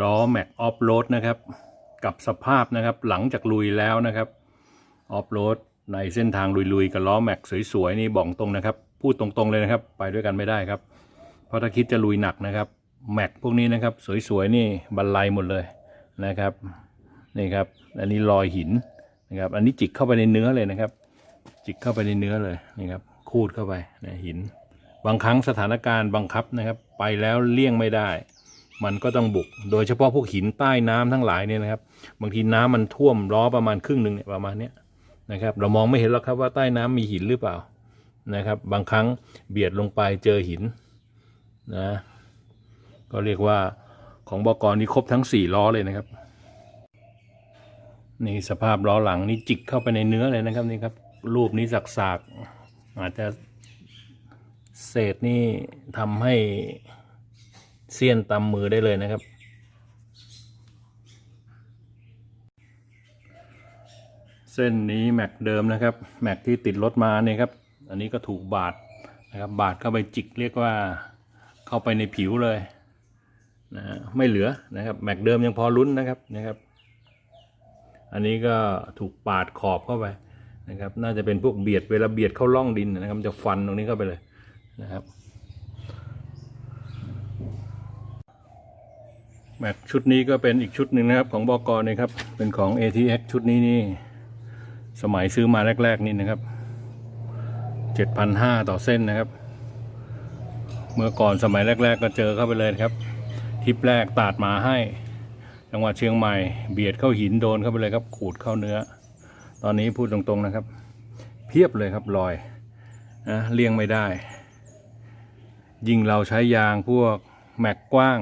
ล้อแม็กออฟโรดนะครับ กับสภาพนะครับหลังจากลุยแล้วนะครับออฟโรดในเส้นทางลุยๆ กับล้อแม็กสวยๆนี่บอกตรงนะครับ พูดตรงๆเลยนะครับ ไปด้วยกันไม่ได้ครับ เพราะถ้าคิดจะลุยหนักนะครับแม็กพวกนี้นะครับ สวยๆนี่บรรลัยหมดเลยนะครับนี่ครับ อันนี้รอยหินนะครับ อันนี้จิกเข้าไปในเนื้อเลยนะครับ จิกเข้าไปในเนื้อเลยนี่ครับคูดเข้าไปในหิน บางครั้งสถานการณ์บังคับนะครับ ไปแล้วเลี่ยงไม่ได้ มันก็ต้องบุก โดยเฉพาะพวกหินใต้น้ำทั้งหลายเนี่ยนะครับ บางทีน้ำมันท่วมล้อประมาณครึ่งหนึ่งเนี่ยประมาณเนี้ยนะครับ เรามองไม่เห็นหรอกครับว่าใต้น้ำมีหินหรือเปล่านะครับ บางครั้งเบียดลงไปเจอหินนะก็เรียกว่าของบกรนี่ครบทั้งสี่ล้อเลยนะครับนี่สภาพล้อหลังนี่จิกเข้าไปในเนื้อเลยนะครับนี่ครับรูปนี้สักๆอาจจะเศษนี่ทำให้ เสี้ยนตำมือได้เลยนะครับ เส้นนี้แม็กเดิมนะครับแม็กที่ติดรถมาเนี่ยครับ อันนี้ก็ถูกบาดนะครับ บาดเข้าไปจิกเรียกว่าเข้าไปในผิวเลยนะไม่เหลือนะครับแม็กเดิมยังพอลุ้นนะครับนะครับ อันนี้ก็ถูกปาดขอบเข้าไปนะครับ น่าจะเป็นพวกเบียดเวลาเบียดเข้าร่องดินนะครับจะฟันตรงนี้เข้าไปเลยนะครับ แม็กชุดนี้ก็เป็นอีกชุดหนึ่งนะครับ ของบกรนี่ครับ เป็นของ ATX ชุดนี้นี่ สมัยซื้อมาแรก ๆ นี่นะครับ7,500ต่อเส้นนะครับ เมื่อก่อนสมัยแรก ๆ ก็เจอเข้าไปเลยครับทริปแรกตาดมาให้ จังหวัดเชียงใหม่ เบียดเข้าหินโดนเข้าไปเลยครับ ขูดเข้าเนื้อ ตอนนี้พูดตรงๆนะครับ เพียบเลยครับรอยนะเลี่ยงไม่ได้ ยิ่งเราใช้ยางพวกแม็กกว้าง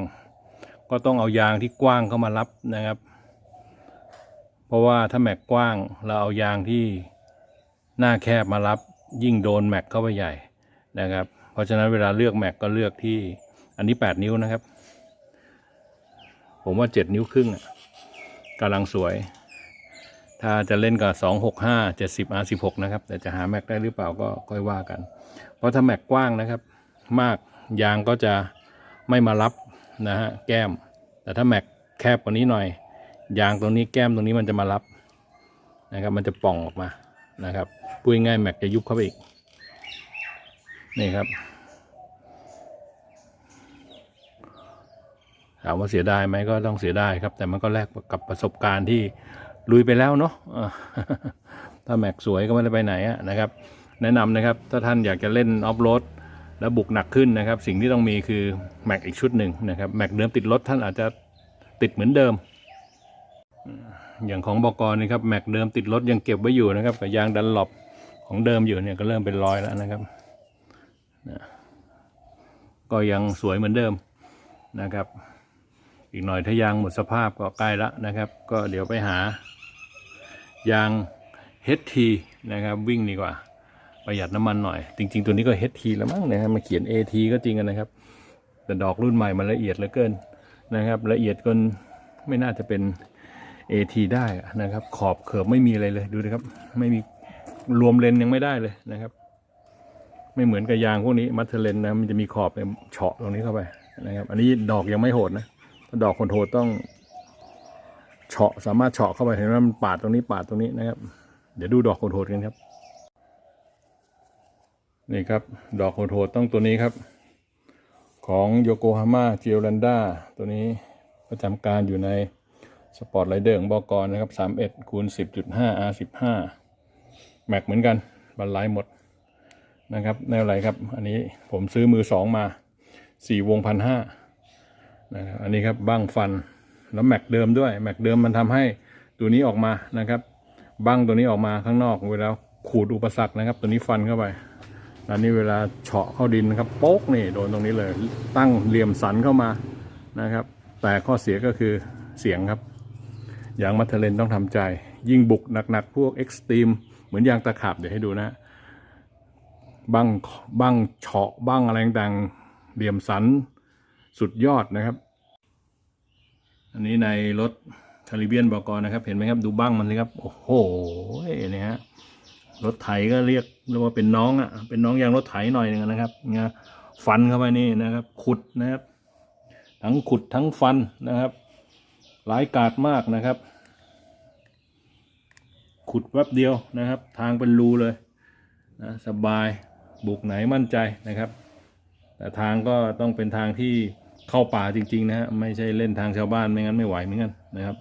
ก็ต้องเอายางที่กว้างเข้ามารับนะครับ เพราะว่าถ้าแม็กกว้างเราเอายางที่หน้าแคบมารับ ยิ่งโดนแม็กเข้าไปใหญ่นะครับ เพราะฉะนั้นเวลาเลือกแม็กก็เลือกที่อันนี้ 8 นิ้วนะครับ ผมว่า 7 นิ้วครึ่งกำลังสวย ถ้าจะเล่นกับ 265 70 R16 นะครับ แต่จะหาแม็กได้หรือเปล่าก็ค่อยว่ากัน เพราะถ้าแม็กกว้างนะครับ มากยางก็จะไม่มารับ นะฮะแก้ม แต่ถ้าแม็กแคบกว่านี้หน่อย ยางตรงนี้แก้มตรงนี้มันจะมารับนะครับ มันจะป่องออกมานะครับพูดง่ายแม็กจะยุบเข้าไปอีกนี่ครับถามว่าเสียดายไหมก็ต้องเสียดายครับ แต่มันก็แลกกับประสบการณ์ที่ลุยไปแล้วเนาะถ้าแม็กสวยก็ไม่ได้ไปไหนนะครับ แนะนำนะครับ ถ้าท่านอยากจะเล่นออฟโรด แล้วบุกหนักขึ้นนะครับ สิ่งที่ต้องมีคือแม็กอีกชุดหนึ่งนะครับแม็กเดิมติดรถท่านอาจจะติดเหมือนเดิม อย่างของบกรนี่ครับแม็กเดิมติดรถยังเก็บไว้อยู่นะครับกับยางดันหลบของเดิมอยู่เนี่ยก็เริ่มเป็นรอยแล้วนะครับนะก็ยังสวยเหมือนเดิมนะครับ อีกหน่อยถ้ายางหมดสภาพก็ใกล้ละนะครับ ก็เดี๋ยวไปหา ยาง HT นะครับวิ่งดีกว่า ประหยัดน้ำมันหน่อย จริง ๆ ตัวนี้ก็ HT แล้วมั้งนะครับมาเขียน AT ก็จริงกันนะครับ แต่ดอกรุ่นใหม่มันละเอียดเหลือเกินนะครับ ละเอียดจนไม่น่าจะเป็น AT ได้นะครับ ขอบเขือบไม่มีอะไรเลยดูนะครับ ไม่มีรวมเลนยังไม่ได้เลยนะครับ ไม่เหมือนกับยางพวกนี้มัทเทเลนนะมันจะมีขอบเนี่ยเฉาะตรงนี้เข้าไปนะครับ อันนี้ดอกยังไม่โหดนะถ้าดอกคนโหดต้องเฉาะสามารถเฉาะเข้าไปเห็นไหมมันปาดตรงนี้ปาดตรงนี้นะครับ เดี๋ยวดูดอกคนโหดกันครับ นี่ครับ ดอกโหดๆต้องตัวนี้ครับ ของโยโกฮาม่าเจล a นด้าตัวนี้ประจำการอยู่ในสปอร์ตไรเดอร์ของบกรนะครับ31คูณ10.5 R15 แม็กเหมือนกันบรรลัยหมดนะครับแนวไหลครับ อันนี้ผมซื้อมือสองมา 4 วงพันห้านะครับอันนี้ครับบ้างฟันแล้วแม็กเดิมด้วยแม็กเดิมมันทำให้ตัวนี้ออกมานะครับ บ้างตัวนี้ออกมาข้างนอกเวลาขูดอุปสรรคนะครับ ตัวนี้ฟันเข้าไป อันนี้เวลาเฉาะเข้าดินนะครับโป๊กนี่โดนตรงนี้เลยตั้งเหลี่ยมสันเข้ามานะครับ แต่ข้อเสียก็คือเสียงครับยางมัทเทเลนต้องทำใจ ยิ่งบุกหนักๆ พวกเอ็กซ์ตรีมเหมือนยางตะขาบเดี๋ยวให้ดูนะบังบังเฉาะบังอะไรต่างเหลี่ยมสันสุดยอดนะครับ อันนี้ในรถคาริเบียนบอกรนะครับ เห็นไหมครับดูบ้างมันเลยครับ โอ้โหเนี่ยฮะ รถไถก็เรียกเรียกว่าเป็นน้องอะ เป็นน้องยางรถไถหน่อยหนึงนะครับนี่ยฟันเข้าไปนี่นะครับ ขุดนะครับ ทั้งขุดทั้งฟันนะครับหลายกาดมากนะครับ ขุดแวบเดียวนะครับ ทางเป็นรูเลยนะสบายบุกไหนมั่นใจนะครับ แต่ทางก็ต้องเป็นทางที่เข้าป่าจริงๆนะฮะไม่ใช่เล่นทางชาวบ้านไม่งั้นไม่ไหวเหมือนกันนะครับ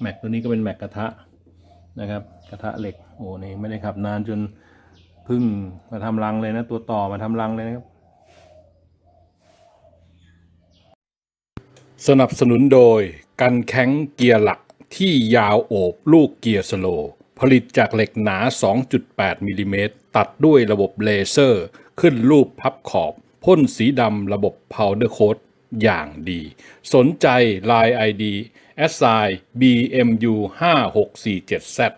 แม็กตัวนี้ก็เป็นแม็กกระทะนะครับ กระทะเหล็กโอ้นี่ไม่ได้ขับนานจนพึ่งมาทำรังเลยนะตัวต่อมาทำรังเลยนะครับ สนับสนุนโดย กันแข็งเกียร์หลักที่ยาวโอบลูกเกียร์สโลว์ผลิตจากเหล็กหนา 2.8มิลลิเมตรตัดด้วยระบบเลเซอร์ ขึ้นรูปพับขอบ พ่นสีดำระบบ Powder Coat อย่างดี สนใจ Line ID s i BMU 5647Z